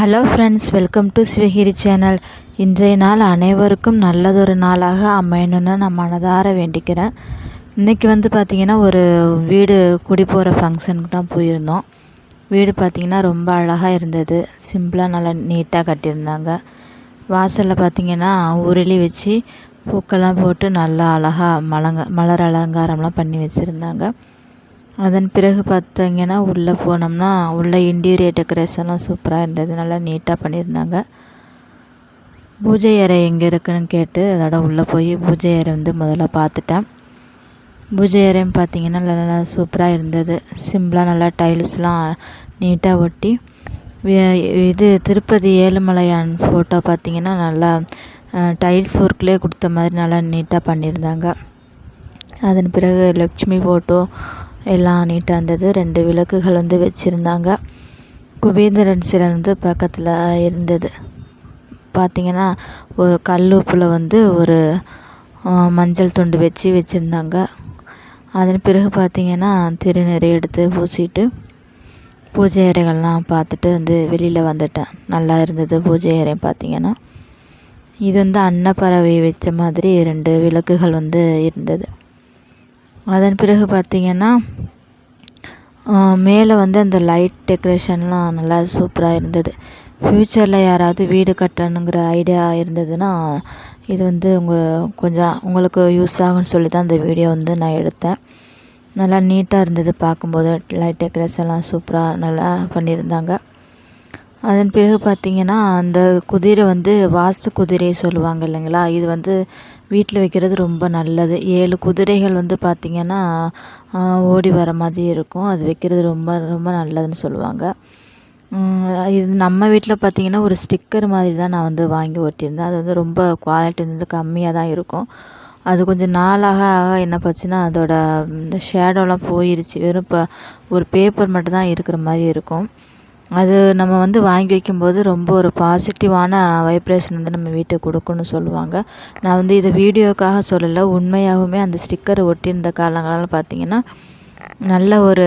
Hello friends welcome to Sivagiri channel இன்றைய நாள் அனைவருக்கும் நல்லதொரு நாளாக அமையணும்னு நான் மனதார வேண்டிக்கிறேன். இன்றைக்கி வந்து பார்த்திங்கன்னா ஒரு வீடு குடி போகிற ஃபங்க்ஷனுக்கு தான் போயிருந்தோம். வீடு பார்த்திங்கன்னா ரொம்ப அழகாக இருந்தது. சிம்பிளாக நல்லா நீட்டாக கட்டியிருந்தாங்க. வாசலில் பார்த்திங்கன்னா உருளி வச்சு பூக்கெல்லாம் போட்டு நல்லா அழகாக மலங்க மலர் அலங்காரம்லாம் பண்ணி வச்சுருந்தாங்க. அதன் பிறகு பார்த்தீங்கன்னா உள்ளே போனோம்னா உள்ளே இன்டீரியர் டெக்கரேஷன்லாம் சூப்பராக இருந்தது. நல்லா நீட்டாக பண்ணியிருந்தாங்க. பூஜை அறை எங்கே இருக்குதுன்னு கேட்டு அதோட உள்ளே போய் பூஜை அறை வந்து முதல்ல பார்த்துட்டேன் பூஜை அறையும் பார்த்தீங்கன்னா நல்லா சூப்பராக இருந்தது. சிம்பிளாக நல்லா டைல்ஸ்லாம் நீட்டாக ஒட்டி இது திருப்பதி ஏழுமலையான் ஃபோட்டோ பார்த்தீங்கன்னா நல்லா டைல்ஸ் ஒர்க்லேயே கொடுத்த மாதிரி நல்லா நீட்டாக பண்ணியிருந்தாங்க. அதன் பிறகு லக்ஷ்மி ஃபோட்டோ எல்லாம் நீட்டாக இருந்தது ரெண்டு விளக்குகள் வந்து வச்சுருந்தாங்க. குபேந்திரன் சிலை வந்து பக்கத்தில் இருந்தது. பார்த்திங்கன்னா ஒரு கல் உப்பில் வந்து ஒரு மஞ்சள் துண்டு வச்சு வச்சுருந்தாங்க. அதன் பிறகு பார்த்திங்கன்னா திருநீரை எடுத்து பூசிட்டு பூஜை அறைகள்லாம் பார்த்துட்டு வந்து வெளியில் வந்துட்டேன். நல்லா இருந்தது பூஜை அறை பார்த்திங்கன்னா இது வந்து அன்னப்பறவை வச்ச மாதிரி ரெண்டு விளக்குகள் வந்து இருந்தது. அதன் பிறகு பார்த்திங்கன்னா மேலே வந்து அந்த லைட் டெக்கரேஷன்லாம் நல்லா சூப்பராக இருந்தது. ஃப்யூச்சரில் யாராவது வீடு கட்டணுங்கிற ஐடியா இருந்ததுன்னா இது வந்து உங்கள் கொஞ்சம் உங்களுக்கு யூஸ் ஆகும்னு சொல்லி தான் இந்த வீடியோ வந்து நான் எடுத்தேன். நல்லா நீட்டாக இருந்தது பார்க்கும்போது. லைட் டெக்கரேஷன்லாம் சூப்பராக நல்லா பண்ணியிருந்தாங்க. அதன் பிறகு பார்த்திங்கன்னா அந்த குதிரை வந்து வாஸ்து குதிரை சொல்லுவாங்க இல்லைங்களா? இது வந்து வீட்டில் வைக்கிறது ரொம்ப நல்லது. ஏழு குதிரைகள் வந்து பார்த்திங்கன்னா ஓடி வர மாதிரி இருக்கும். அது வைக்கிறது ரொம்ப ரொம்ப நல்லதுன்னு சொல்லுவாங்க. இது நம்ம வீட்டில் பார்த்திங்கன்னா ஒரு ஸ்டிக்கர் மாதிரி தான் நான் வந்து வாங்கி ஒட்டியிருந்தேன் அது வந்து ரொம்ப குவாலிட்டி வந்து கம்மியாக தான் இருக்கும். அது கொஞ்சம் நாளாக ஆக என்ன போச்சுன்னா அதோட இந்த ஷேடோலாம் போயிருச்சு. வெறும் இப்போ ஒரு பேப்பர் மட்டும் தான் இருக்கிற மாதிரி இருக்கும். அது நம்ம வந்து வாங்கி வைக்கும்போது ரொம்ப ஒரு பாசிட்டிவான வைப்ரேஷன் வந்து நம்ம வீட்டுக்கு கொடுக்குன்னு சொல்லுவாங்க. நான் வந்து இதை வீடியோக்காக சொல்லலை உண்மையாகவுமே அந்த ஸ்டிக்கர் ஒட்டியிருந்த காலங்களால் பார்த்திங்கன்னா நல்ல ஒரு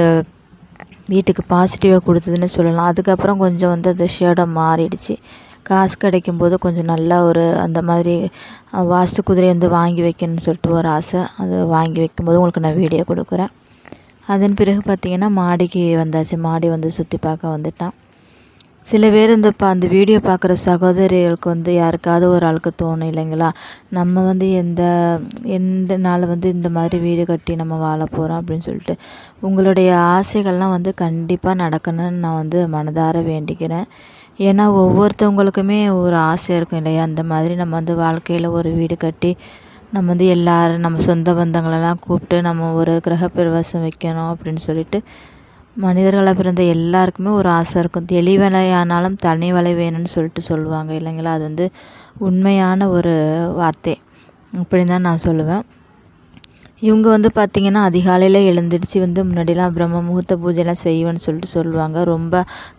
வீட்டுக்கு பாசிட்டிவாக கொடுத்ததுன்னு சொல்லலாம். அதுக்கப்புறம் கொஞ்சம் வந்து அது ஷேடாக மாறிடுச்சு. காசு கிடைக்கும்போது கொஞ்சம் நல்லா ஒரு அந்த மாதிரி வாஸ்து குதிரை வந்து வாங்கி வைக்கணும்னு சொல்லிட்டு ஒரு ஆசை. அது வாங்கி வைக்கும்போது உங்களுக்கு நான் வீடியோ கொடுக்குறேன். அதன் பிறகு பார்த்திங்கன்னா மாடிக்கு வந்தாச்சு. மாடி வந்து சுற்றி பார்க்க வந்துட்டான். சில பேர் இந்த ப அந்த வீடியோ பார்க்குற சகோதரிகளுக்கு வந்து யாருக்காவது ஒரு ஆளுக்கு தோணும் இல்லைங்களா? நம்ம வந்து எந்த எந்த நாள் வந்து இந்த மாதிரி வீடு கட்டி நம்ம வாழ போகிறோம் அப்படின்னு சொல்லிட்டு. உங்களுடைய ஆசைகள்லாம் வந்து கண்டிப்பாக நடக்கணும்னு நான் வந்து மனதார வேண்டிக்கிறேன். ஏன்னா ஒவ்வொருத்தவங்களுக்குமே ஒரு ஆசை இருக்கும் இல்லையா? அந்த மாதிரி நம்ம வந்து வாழ்க்கையில் ஒரு வீடு கட்டி நம்ம வந்து எல்லோரும் நம்ம சொந்த பந்தங்களெல்லாம் கூப்பிட்டு நம்ம ஒரு கிரகப்பிரவேசம் வைக்கணும் அப்படின்னு சொல்லிட்டு மனிதர்களாக பிறந்த எல்லாருக்குமே ஒரு ஆசை இருக்கும். தெளி ஆனாலும் தனி வலை வேணும்னு சொல்லிட்டு சொல்லுவாங்க இல்லைங்களா? அது வந்து உண்மையான ஒரு வார்த்தை. அப்படின்னு தான் நான் சொல்லுவேன். இவங்க வந்து பார்த்திங்கன்னா அதிகாலையில் எழுந்திரிச்சு வந்து முன்னாடிலாம் பிரம்ம முகூர்த்த பூஜைலாம் செய்வேன்னு சொல்லிட்டு சொல்லுவாங்க. ரொம்ப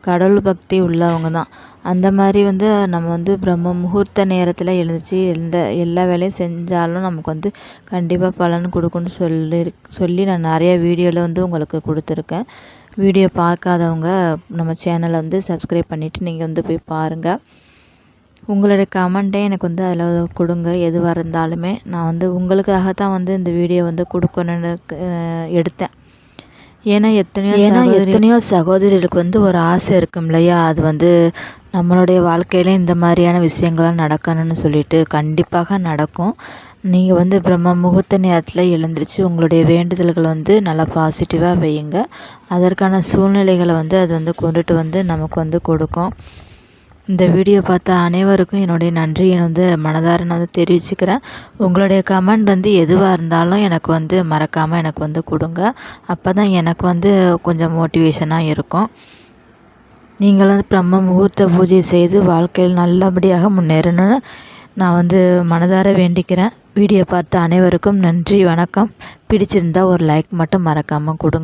கடவுள் பக்தி உள்ளவங்க தான். அந்த மாதிரி வந்து நம்ம வந்து பிரம்ம முகூர்த்த நேரத்தில் எழுந்திரிச்சு எந்த எல்லா வேலையும் செஞ்சாலும் நமக்கு வந்து கண்டிப்பாக பலன் கொடுக்குன்னு சொல்லி சொல்லி நான் நிறைய வீடியோவில் வந்து உங்களுக்கு கொடுத்துருக்கேன். வீடியோ பார்க்காதவங்க நம்ம சேனலை வந்து சப்ஸ்கிரைப் பண்ணிவிட்டு நீங்கள் வந்து போய் பாருங்கள் உங்களுடைய கமெண்ட்டே எனக்கு வந்து அதில் கொடுங்க. எதுவாக இருந்தாலுமே நான் வந்து உங்களுக்காக தான் வந்து இந்த வீடியோ வந்து கொடுக்கணுன்னு எடுத்தேன். ஏன்னா எத்தனையோ ஏன்னா எத்தனையோ சகோதரிகளுக்கு வந்து ஒரு ஆசை இருக்கும் இல்லையா? அது வந்து நம்மளுடைய வாழ்க்கையில இந்த மாதிரியான விஷயங்கள்லாம் நடக்கணும்னு சொல்லிட்டு கண்டிப்பாக நடக்கும். நீங்கள் வந்து பிரம்ம முகூர்த்த நேரத்தில் எழுந்திரிச்சு உங்களுடைய வேண்டுதல்களை வந்து நல்லா பாசிட்டிவாக வையுங்க. அதற்கான சூழ்நிலைகளை வந்து அது வந்து கொண்டுட்டு வந்து நமக்கு வந்து கொடுக்கும். இந்த வீடியோ பார்த்த அனைவருக்கும் என்னுடைய நன்றியை வந்து மனதார நான் வந்து தெரிவிச்சுக்கிறேன். உங்களுடைய கமெண்ட் வந்து எதுவாக இருந்தாலும் எனக்கு வந்து மறக்காமல் எனக்கு வந்து கொடுங்க. அப்போ தான் எனக்கு வந்து கொஞ்சம் மோட்டிவேஷனாக இருக்கும். நீங்கள் வந்து பிரம்ம முகூர்த்த பூஜை செய்து வாழ்க்கையில் நல்லபடியாக முன்னேறணும்னு நான் வந்து மனதார வேண்டிக்கிறேன். வீடியோ பார்த்த அனைவருக்கும் நன்றி வணக்கம். பிடிச்சிருந்தால் ஒரு லைக் மட்டும் மறக்காமல் கொடுங்க.